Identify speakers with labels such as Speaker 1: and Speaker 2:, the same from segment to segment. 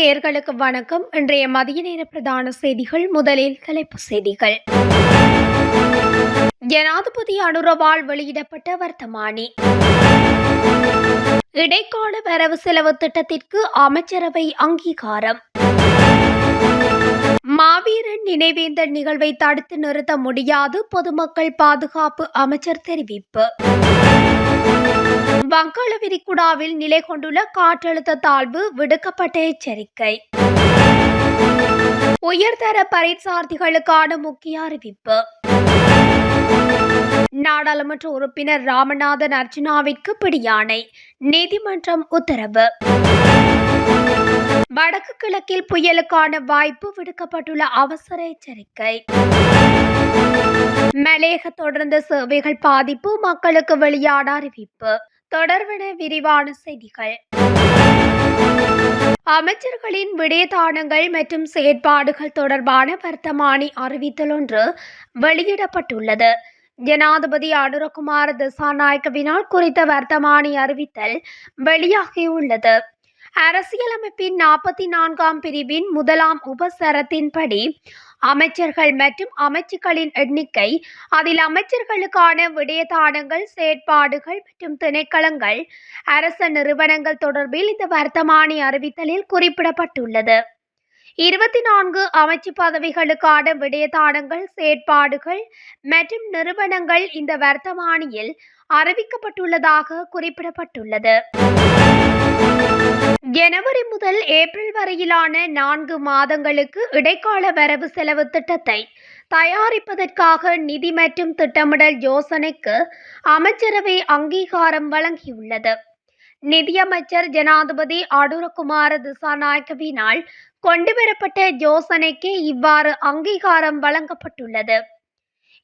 Speaker 1: நேர்களுக்கு வணக்கம். இன்றைய மதிய நேர பிரதான செய்திகள் முதலில் தலைப்பு செய்திகள். ஜனாதிபதி அனுரவால் வெளியிடப்பட்ட வர்த்தமானி. இடைக்கால வரவு செலவு திட்டத்திற்கு அமைச்சரவை அங்கீகாரம். மாவீரன் நினைவேந்தல் நிகழ்வை தடுத்து நிறுத்த முடியாது பொதுமக்கள் பாதுகாப்பு அமைச்சர் தெரிவிப்பு. வங்காள விரிகுடாவில் நிலை கொண்டுள்ள காற்றழுத்த தாழ்வு விடுக்கப்பட்ட எச்சரிக்கை. உயர்தர பரீட்சார்த்திகளுக்கான முக்கிய அறிவிப்பு. நாடாளுமன்ற உறுப்பினர் ராமநாதன் அர்ஜுனாவிற்கு பிடியானை நீதிமன்றம் உத்தரவு. வடக்கு கிழக்கில் புயலுக்கான வாய்ப்பு விடுக்கப்பட்டுள்ள அவசர எச்சரிக்கை. மலேக தொடர்ந்த சேவைகள் பாதிப்பு மக்களுக்கு வெளியான அறிவிப்பு. தொடர்வன விரிவான செய்திகள். அமைச்சர்களின் விடயதானங்கள் மற்றும் செயற்பாடுகள் தொடர்பான வர்த்தமானி அறிவித்தல் ஒன்று வெளியிடப்பட்டுள்ளது. ஜனாதிபதி அனுரகுமார திசாநாயக்கவினால் குறித்த வர்த்தமானி அறிவித்தல் வெளியாகியுள்ளது. அரசியலமைப்பின் நாற்பத்தி நான்காம் பிரிவின் முதலாம் உபசரத்தின்படி அமைச்சர்கள் மற்றும் அமைச்சுக்களின் எண்ணிக்கை அதில் அமைச்சர்களுக்கான விடயதானங்கள் செயற்பாடுகள் மற்றும் திணைக்களங்கள் அரச நிறுவனங்கள் தொடர்பில் இந்த வர்த்தமானி அறிவித்தலில் குறிப்பிடப்பட்டுள்ளது. இருபத்தி நான்கு அமைச்சு பதவிகளுக்கான விடயதானங்கள் செயற்பாடுகள் மற்றும் நிறுவனங்கள் இந்த வர்த்தமானியில் அறிவிக்கப்பட்டுள்ளதாக குறிப்பிடப்பட்டுள்ளது. ஜனவரி முதல் ஏப்ரல் வரையிலான நான்கு மாதங்களுக்கு இடைக்கால வரவு செலவு திட்டத்தை தயாரிப்பதற்காக நிதி மற்றும் திட்டமிடல் யோசனைக்கு அமைச்சரவை அங்கீகாரம் வழங்கியுள்ளது. நிதியமைச்சர் ஜனாதிபதி அடூரகுமார திசாநாயக்கவினால் கொண்டுவரப்பட்ட யோசனைக்கு இவ்வாறு அங்கீகாரம் வழங்கப்பட்டுள்ளது.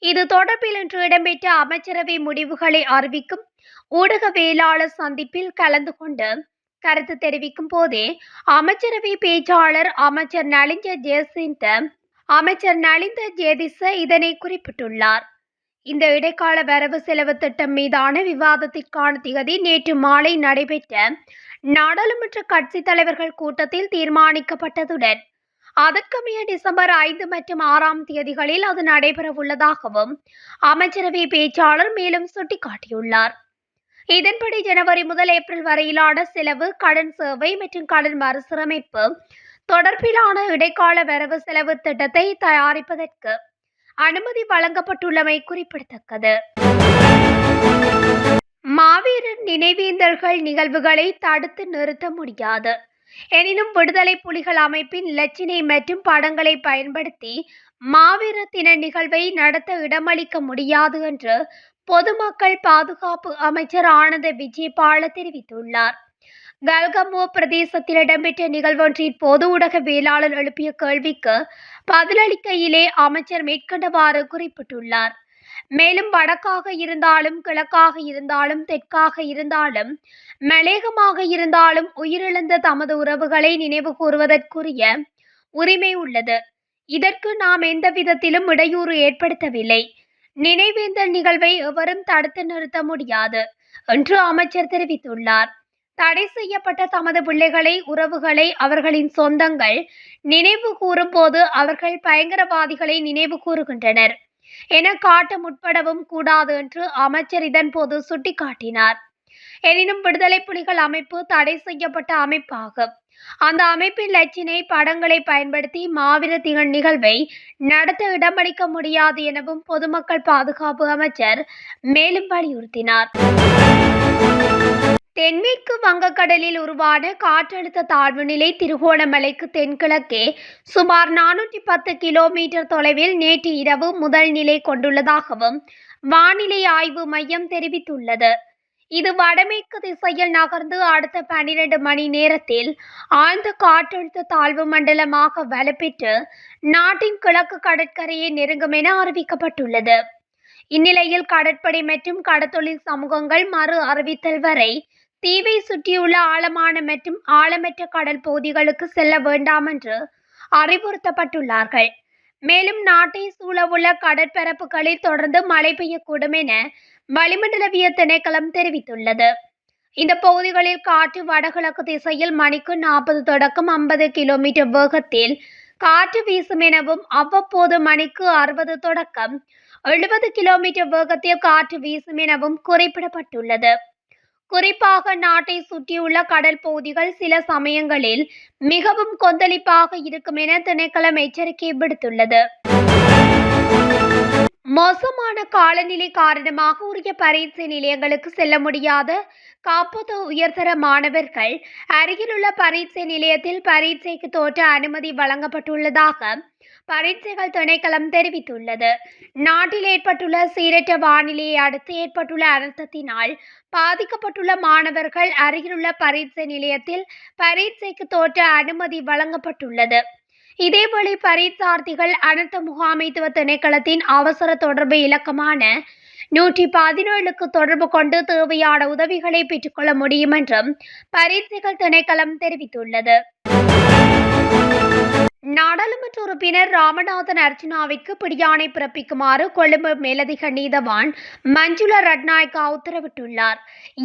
Speaker 1: இது தொடர்பில் இன்று இடம்பெற்ற அமைச்சரவை முடிவுகளை அறிவிக்கும் ஊடகவியலாளர் சந்திப்பில் கலந்து கொண்டு கருத்து தெரிவிக்கும் போதே அமைச்சரவை பேச்சாளர் அமைச்சர் நலிஞ்ச ஜெயசிந்த அமைச்சர் நலிந்த ஜேதிச இதனை குறிப்பிட்டுள்ளார். இந்த இடைக்கால வரவு செலவு திட்டம் மீதான விவாதத்திற்கான திகதி நேற்று மாலை நடைபெற்ற நாடாளுமன்ற கட்சித் தலைவர்கள் கூட்டத்தில் தீர்மானிக்கப்பட்டதுடன் அதற்கமைய டிசம்பர் ஐந்து மற்றும் ஆறாம் தேதிகளில் அது நடைபெறவுள்ளதாகவும் அமைச்சரவை பேச்சாளர் மேலும் சுட்டிக்காட்டியுள்ளார். இதன்படி ஜனவரி முதல் ஏப்ரல் வரையிலான செலவு கடன் சேவை மற்றும் கடன் மறுசீரமைப்பு தொடர்பிலான இடைக்கால வரவு செலவு திட்டத்தை தயாரிப்பதற்கு அனுமதி வழங்கப்பட்டுள்ளமை குறிப்பிடத்தக்கது. மாவீரர் நினைவேந்தல்கள் நிகழ்வுகளை தடுத்து நிறுத்த முடியாது. எனினும் விடுதலை புலிகள் அமைப்பின் இலச்சினை மற்றும் படங்களை பயன்படுத்தி மாவீர தின நிகழ்வை நடத்த இடமளிக்க முடியாது என்று பொதுமக்கள் பாதுகாப்பு அமைச்சர் ஆனந்த விஜயபால தெரிவித்துள்ளார். கல்கம்போ பிரதேசத்தில் இடம்பெற்ற நிகழ்வொன்றின் பொது ஊடக வேளாளர் எழுப்பிய கேள்விக்கு பதிலளிக்கையிலே அமைச்சர் மேற்கண்டவாறு குறிப்பிட்டுள்ளார். மேலும் வடக்காக இருந்தாலும் கிழக்காக இருந்தாலும் தெற்காக இருந்தாலும் மலேகமாக இருந்தாலும் உயிரிழந்த தமது உறவுகளை நினைவு கூறுவதற்குரிய உரிமை உள்ளது. இதற்கு நாம் எந்த விதத்திலும் இடையூறு ஏற்படுத்தவில்லை. நினைவேந்தல் நிகழ்வை எவரும் தடுத்து நிறுத்த முடியாது என்று அமைச்சர் தெரிவித்துள்ளார். தடை செய்யப்பட்ட தமது பிள்ளைகளை உறவுகளை அவர்களின் சொந்தங்கள் நினைவு கூறும் போது அவர்கள் பயங்கரவாதிகளை நினைவு கூறுகின்றனர். என காட்ட முற்படவும் கூடாது என்று அமைச்சர் இதன்போது சுட்டிக்காட்டினார். எனினும் விடுதலை புலிகள் அமைப்பு தடை செய்யப்பட்ட அமைப்பாகும். அந்த அமைப்பின் லட்சினை படங்களை பயன்படுத்தி மாவீர திகழ் நிகழ்வை நடத்த இடமளிக்க முடியாது எனவும் பொதுமக்கள் பாதுகாப்பு அமைச்சர் மேலும் வலியுறுத்தினார். தென்மேற்கு வங்கக்கடலில் உருவான காற்றழுத்த தாழ்வு நிலை திருகோணமலைக்கு தென்கிழக்கே சுமார் நானூற்றி பத்து கிலோமீட்டர் தொலைவில் நேற்று இரவு முதல் நிலை கொண்டுள்ளதாகவும் வானிலை ஆய்வு மையம் தெரிவித்துள்ளது. இது வடமேற்கு திசையில் நகர்ந்து அடுத்த பன்னிரண்டு மணி நேரத்தில் ஆழ்ந்த காற்றழுத்த தாழ்வு மண்டலமாக வலுப்பெற்று நாட்டின் கிழக்கு கடற்கரையை நெருங்கும் என அறிவிக்கப்பட்டுள்ளது. இந்நிலையில் கடற்படை மற்றும் கடத்தொழில் சமூகங்கள் மறு அறிவித்தல் வரை தீவை சுற்றியுள்ள ஆழமான மற்றும் ஆழமற்ற கடல் பகுதிகளுக்கு செல்ல வேண்டாம் என்று அறிவுறுத்தப்பட்டுள்ளார்கள். மேலும் நாட்டை சூழவுள்ள கடற்பரப்புகளில் தொடர்ந்து மழை பெய்யக்கூடும் என வளிமண்டலவிய திணைக்களம் தெரிவித்துள்ளது. இந்த பகுதிகளில் காற்று வடகிழக்கு திசையில் மணிக்கு நாற்பது தொடக்கம் ஐம்பது கிலோமீட்டர் வேகத்தில் காற்று வீசும் எனவும் அவ்வப்போது மணிக்கு அறுபது தொடக்கம் எழுபது கிலோமீட்டர் வேகத்தில் காற்று வீசும் எனவும் குறிப்பிடப்பட்டுள்ளது. குறிப்பாக நாட்டை சுற்றியுள்ள கடல் பகுதிகள் சில சமயங்களில் மிகவும் கொந்தளிப்பாக இருக்கும் என திணைக்களம் எச்சரிக்கை விடுத்துள்ளது. மோசமான காலநிலை காரணமாக உரிய பரீட்சை நிலையங்களுக்கு செல்ல முடியாத காப்பது உயர்தர மாணவர்கள் அருகிலுள்ள பரீட்சை நிலையத்தில் பரீட்சைக்கு தோற்ற அனுமதி வழங்கப்பட்டுள்ளதாக பரீட்சைகள் திணைக்களம் தெரிவித்துள்ளது. நாட்டில் ஏற்பட்டுள்ள சீரற்ற வானிலையை அடுத்து ஏற்பட்டுள்ள அனர்த்தத்தினால் பாதிக்கப்பட்டுள்ள மாணவர்கள் அருகிலுள்ள பரீட்சை நிலையத்தில் பரீட்சைக்கு தோற்ற அனுமதி வழங்கப்பட்டுள்ளது. இதேபோல பரீட்சார்த்திகள் அனர்த்த முகாமைத்துவ திணைக்களத்தின் அவசர தொடர்பு இலக்கமான நூற்றி பதினேழுக்கு தொடர்பு கொண்டு தேவையான உதவிகளை பெற்றுக்கொள்ள முடியும் என்றும் பரீட்சைகள் திணைக்களம் தெரிவித்துள்ளது. நாடாளுமன்ற உறுப்பினர் ராமநாதன் அர்ச்சனாவிற்கு பிடியாணை பிறப்பிக்குமாறு கொழும்பு மேலதிக நீதவான் மஞ்சுள ரட்நாயக்கா உத்தரவிட்டுள்ளார்.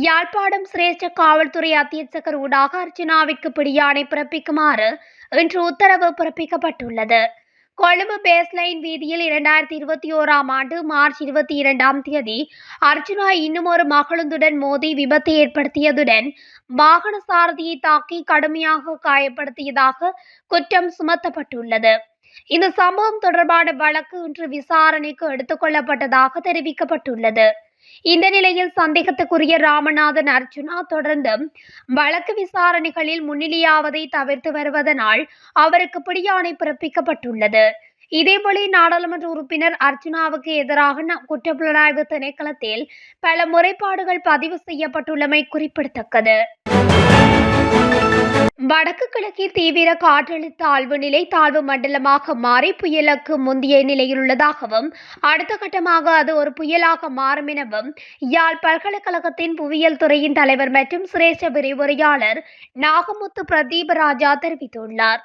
Speaker 1: யாழ்ப்பாணம் சிரேஷ்ட காவல்துறை அத்தியட்சகர் ஊடாக அர்ச்சனாவிற்கு பிடியாணை பிறப்பிக்குமாறு இன்று உத்தரவு பிறப்பிக்கப்பட்டுள்ளது. கொழும்பு பேஸ்லைன் வீதியில் இரண்டாயிரத்தி இருபத்தி ஓராம் ஆண்டு மார்ச் இருபத்தி இரண்டாம் தேதி அர்ஜுனா இன்னும் ஒரு மகளுந்துடன் மோதி விபத்து ஏற்படுத்தியதுடன் வாகன சாரதியை தாக்கி கடுமையாக காயப்படுத்தியதாக குற்றம் சுமத்தப்பட்டுள்ளது. இந்த சம்பவம் தொடர்பான வழக்கு இன்று விசாரணைக்கு எடுத்துக்கொள்ளப்பட்டதாக தெரிவிக்கப்பட்டுள்ளது. இந்த நிலையில் சந்தேகத்துக்குரிய ராமநாதன் அர்ஜுனா தொடர்ந்து வழக்கு விசாரணைகளில் முன்னிலையாவதை தவிர்த்து வருவதனால் அவருக்கு பிடியாணை பிறப்பிக்கப்பட்டுள்ளது. இதேபோல நாடாளுமன்ற உறுப்பினர் அர்ஜுனாவுக்கு எதிராக ந- குற்றப்புலனாய்வு திணைக்களத்தில் பல முறைப்பாடுகள் பதிவு செய்யப்பட்டுள்ளமை குறிப்பிடத்தக்கது. வடக்கு கிழக்கில் தீவிர காற்றழுத்த தாழ்வு நிலை தாழ்வு மண்டலமாக மாறி புயலுக்கு முந்தைய நிலையில் உள்ளதாகவும் அடுத்த கட்டமாக அது ஒரு புயலாக மாறும் எனவும் யாழ் பல்கலைக்கழகத்தின் புவியியல் துறையின் தலைவர் மற்றும் சிரேஷ்ட விரிவுரையாளர் நாகமுத்து பிரதீபராஜா தெரிவித்துள்ளார்.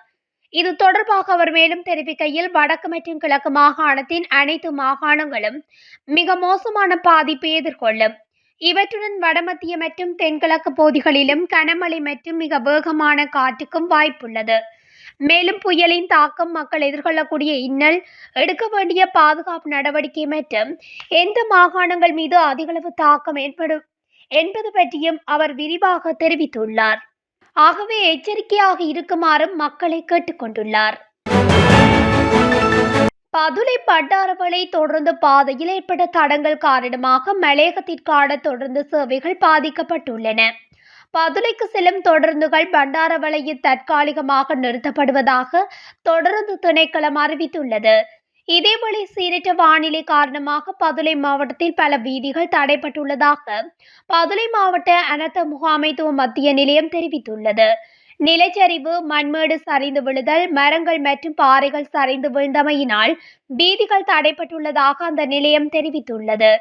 Speaker 1: இது தொடர்பாக அவர் மேலும் தெரிவிக்கையில் வடக்கு மற்றும் கிழக்கு மாகாணத்தின் அனைத்து மாகாணங்களும் மிக மோசமான பாதிப்பை எதிர்கொள்ளும். இவற்றுடன் வடமத்திய மற்றும் தென்கிழக்கு பகுதிகளிலும் கனமழை மற்றும் மிக வேகமான காற்றுக்கும் வாய்ப்புள்ளது. மேலும் புயலின் தாக்கம் மக்கள் எதிர்கொள்ளக்கூடிய இன்னல் எடுக்க வேண்டிய பாதுகாப்பு நடவடிக்கை மற்றும் எந்த மாகாணங்கள் மீது அதிகளவு தாக்கம் ஏற்படும் என்பது பற்றியும் அவர் விரிவாக தெரிவித்துள்ளார். ஆகவே எச்சரிக்கையாக இருக்குமாறும் மக்களை கேட்டுக்கொண்டுள்ளார். பதுளை பண்டாரவளை தொடர்ந்து பாதையில் ஏற்பட்ட தடங்கள் காரணமாக மலையகத்திற்கான தொடர்ந்து சேவைகள் பாதிக்கப்பட்டுள்ளன. பதுளைக்கு செல்லும் தொடர்ந்துகள் பண்டாரவளையில் தற்காலிகமாக நிறுத்தப்படுவதாக தொடர்ந்து திணைக்களம் அறிவித்துள்ளது. இதேபோல சீரற்ற வானிலை காரணமாக பதுளை மாவட்டத்தில் பல வீதிகள் தடைப்பட்டுள்ளதாக பதுளை மாவட்ட அனர்த்த முகாமைத்துவ மத்திய நிலையம் தெரிவித்துள்ளது. நிலச்சரிவு மண்மேடு சரிந்து விழுதல் மரங்கள் மற்றும் பாறைகள் சரிந்து விழுந்தமையினால் வீதிகள் தடைப்பட்டுள்ளதாக அந்த நிலையம் தெரிவித்துள்ளது.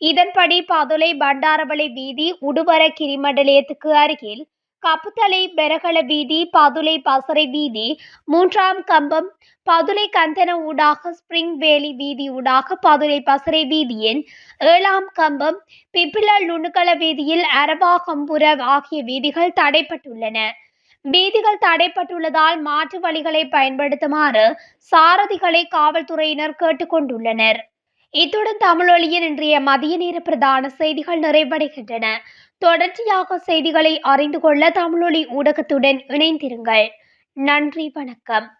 Speaker 1: இதன்படி பதுளை பண்டாரவளை வீதி உடுவர கிரிமண்டலயத்துக்கு அருகில் கப்புத்தலை பெரகல வீதி பதுளை பசறை வீதி மூன்றாம் கம்பம் பதுளை கந்தன ஊடாக ஸ்பிரிங் வேலி வீதி ஊடாக பதுளை பசறை வீதியின் ஏழாம் கம்பம் பிப்பிலல் நுணுக்கல வீதியில் அரபாகம்புர ஆகிய வீதிகள் தடைப்பட்டுள்ளன வீதிகள் தடைப்பட்டுள்ளதால் மாற்று வழிகளை பயன்படுத்துமாறு சாரதிகளை காவல்துறையினர் கேட்டுக்கொண்டுள்ளனர். இத்துடன் தமிழொலியின் இன்றைய மதிய நேர பிரதான செய்திகள் நிறைவடைகின்றன. தொடர்ச்சியாக செய்திகளை அறிந்து கொள்ள தமிழொலி ஊடகத்துடன் இணைந்திருங்கள். நன்றி வணக்கம்.